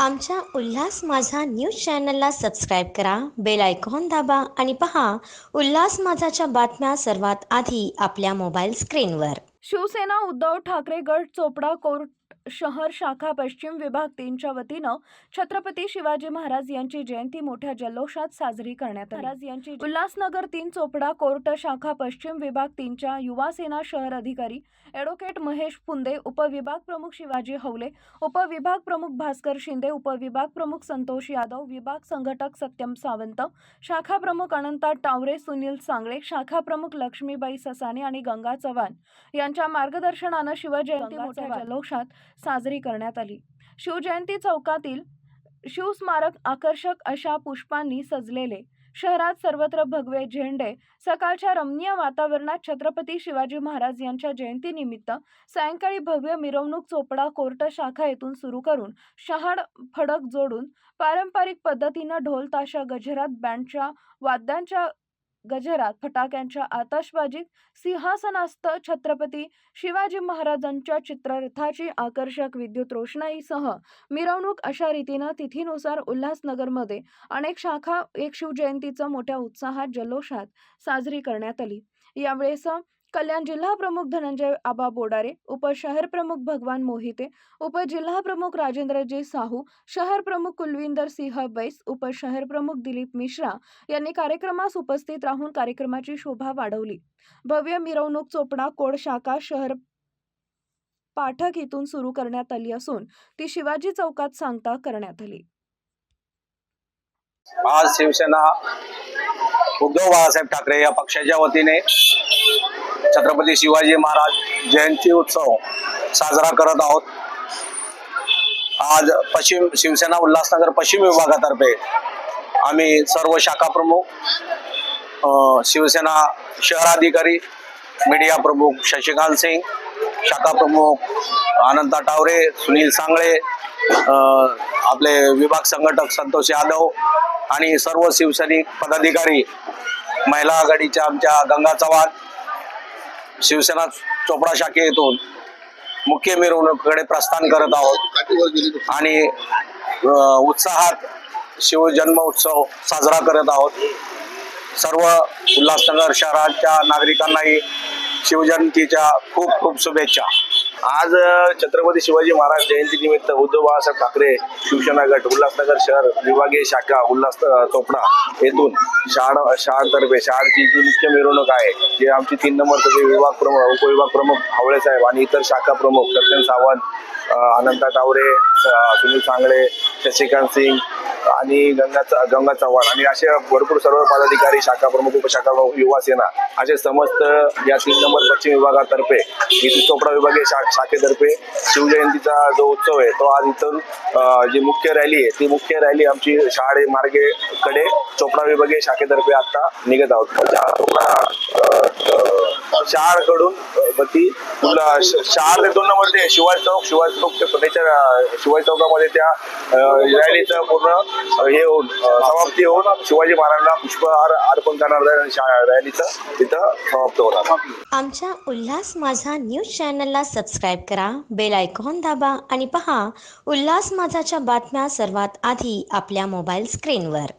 आमच्या उल्हास माझा न्यूज चॅनलला सबस्क्राईब करा बेल आयकॉन दाबा आणि पहा उल्हास माझाच्या बातम्या सर्वात आधी आपल्या मोबाईल स्क्रीनवर. शिवसेना उद्धव ठाकरे गट चोपडा कोर्ट शहर शाखा पश्चिम विभाग तीनच्या वतीनं छत्रपती शिवाजी महाराज यांची जयंती मोठ्या जल्लोषात साजरी करण्यात आली. महाराज यांची उल्हासनगर तीन चोपडा कोर्ट शाखा पश्चिम विभाग तीनच्या युवा सेना शहर अधिकारी ॲडव्होकेट महेश फुंदे उपविभाग प्रमुख शिवाजी हवले उपविभाग प्रमुख भास्कर शिंदे उपविभाग प्रमुख संतोष यादव विभाग संघटक सत्यम सावंत शाखा प्रमुख अनंता टावरे सुनील सांगळे शाखा प्रमुख लक्ष्मीबाई ससाने आणि गंगा चव्हाण यांच्या मार्गदर्शनानं शिवजयंती मोठ्या जल्लोषात साजरी करण्यात आली. शिवजयंती चौकातील शिवस्मारक आकर्षक अशा पुष्पांनी सजलेले. शहरात सर्वत्र भगवे झेंडे सकाळच्या रमणीय वातावरणात छत्रपती शिवाजी महाराज यांच्या जयंतीनिमित्त सायंकाळी भव्य मिरवणूक चोपडा कोर्ट शाखा येथून सुरू करून शहाड फडक जोडून पारंपरिक पद्धतीनं ढोल ताशा गजरात बँडच्या वाद्यांच्या गजरात फटाक्यांच्या आतषबाजीत सिंहासनास्थ छत्रपती शिवाजी महाराजांच्या चित्ररथाची आकर्षक विद्युत रोषणाईसह मिरवणूक अशा रीतीनं तिथीनुसार उल्हासनगरमध्ये अनेक शाखा एक शिवजयंतीचं मोठ्या उत्साहात जल्लोषात साजरी करण्यात आली. यावेळेस कल्याण जिल्हा प्रमुख धनंजय आबा बोडारे उपशहर प्रमुख भगवान मोहिते उपजिल्हा प्रमुख राजेंद्रजी साहू शहर प्रमुख कुलविंदर सिंह बैस उपशहर प्रमुख दिलीप मिश्रा यांनी कार्यक्रमास उपस्थित राहून कार्यक्रमाची शोभा वाढवली. भव्य मिरवणूक चोपडा कोड शाखा शहर पाठक इथून सुरू करण्यात आली असून ती शिवाजी चौकात सांगता करण्यात आली. आज शिवसेना उद्धव बाळासाहेब ठाकरे या पक्षाच्या वतीने छत्रपती शिवाजी महाराज जयंती उत्सव साजरा करत आहोत. आज पश्चिम शिवसेना उल्हासनगर पश्चिम विभागातर्फे आम्ही सर्व शाखा प्रमुख शिवसेना शहराधिकारी मीडिया प्रमुख शशिकांत सिंग शाखा प्रमुख अनंता टावरे सुनील सांगळे आपले विभाग संघटक संतोष यादव आणि सर्व शिवसैनिक पदाधिकारी महिला आघाडीच्या आमच्या गंगा चव्हाण शिवसेना चोपडा शाखेतून मुख्य मिरवणुकीकडे प्रस्थान करत आहोत. आणि उत्साहात शिवजन्म उत्सव साजरा करत आहोत. सर्व उल्हासनगर शहराच्या नागरिकांनाही शिवजयंतीच्या खूप खूप शुभेच्छा. आज छत्रपती शिवाजी महाराज जयंती निमित्त उद्धव बाळासाहेब ठाकरे शिवसेना गट उल्हासनगर शहर विभागीय शाखा उल्हास चोपडा येथून शाळ शाळतर्फे शाळेची जी मुख्य मिरवणूक आहे जे आमची तीन नंबरचे विभाग प्रमुख उपविभाग प्रमुख हावळे साहेब आणि इतर शाखा प्रमुख सत्यन सावंत अनंता टावरे सुनील सांगळे शशिकांत सिंग आणि गंगाचा गंगा चव्हाण आणि असे भरपूर सर्व पदाधिकारी शाखा प्रमुख उपशाखा प्रमुख युवा सेना असे समस्त या तीन नंबर पश्चिम विभागातर्फे इथे चोपडा विभागीय शा शाखेतर्फे शिवजयंतीचा जो उत्सव आहे तो आज इथून जी मुख्य रॅली आहे ती मुख्य रॅली आमची शाळे मार्गे कडे चोपडा विभागीय शाखेतर्फे आता निघत आहोत. शाळकडून ती तुला शाळ ते दोन नंबर ते शिवाजी चौक शिवाजी चौक ते पुण्याच्या अं, शिवाजी चौकामध्ये त्या रॅलीचं पूर्ण हे होऊन समाप्ती होऊन शिवाजी महाराजांना पुष्पहार अर्पण करणार रॅलीचं तिथं समाप्त होणार आमच्या उल्हास माझा न्यूज चॅनलला सबस्क्राईब करा बेल आयकॉन दाबा आणि पहा उल्हास माझाच्या बातम्या सर्वात आधी आपल्या मोबाईल स्क्रीनवर.